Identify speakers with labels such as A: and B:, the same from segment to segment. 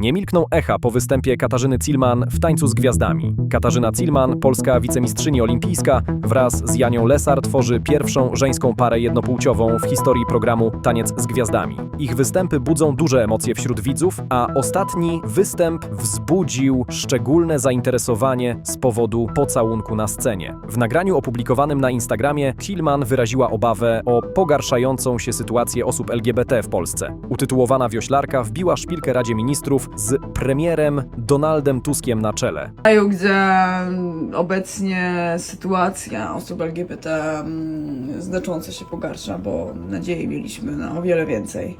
A: Nie milkną echa po występie Katarzyny Cilman w Tańcu z Gwiazdami. Katarzyna Cilman, polska wicemistrzyni olimpijska, wraz z Janią Lesar tworzy pierwszą żeńską parę jednopłciową w historii programu Taniec z Gwiazdami. Ich występy budzą duże emocje wśród widzów, a ostatni występ wzbudził szczególne zainteresowanie z powodu pocałunku na scenie. W nagraniu opublikowanym na Instagramie Cilman wyraziła obawę o pogarszającą się sytuację osób LGBT w Polsce. Utytułowana wioślarka wbiła szpilkę Radzie Ministrów z premierem Donaldem Tuskiem na czele.
B: kraju, gdzie obecnie sytuacja osób LGBT mm, znacząco się pogarsza, bo nadziei mieliśmy na o wiele więcej.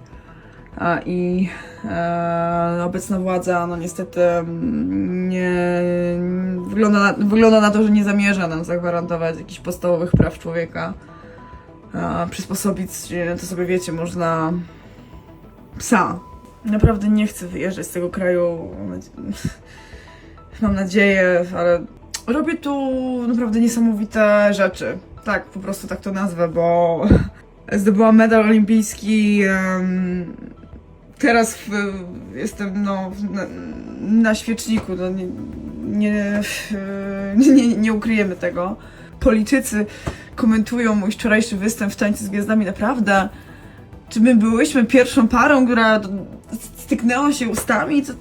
B: I e, obecna władza, no niestety, mm, nie, wygląda, na, wygląda na to, że nie zamierza nam zagwarantować jakichś podstawowych praw człowieka. A, przysposobić to sobie wiecie, można psa. Naprawdę nie chcę wyjeżdżać z tego kraju. Mam nadzie- Mam nadzieję, ale robię tu naprawdę niesamowite rzeczy. Tak, po prostu tak to nazwę, bo zdobyłam medal olimpijski. teraz w, jestem no, na, na świeczniku. No, nie, nie, nie, nie ukryjemy tego. Politycy komentują mój wczorajszy występ w Tańcu z Gwiazdami. Naprawdę? Czy my byłyśmy pierwszą parą, która styknęła się ustami? To,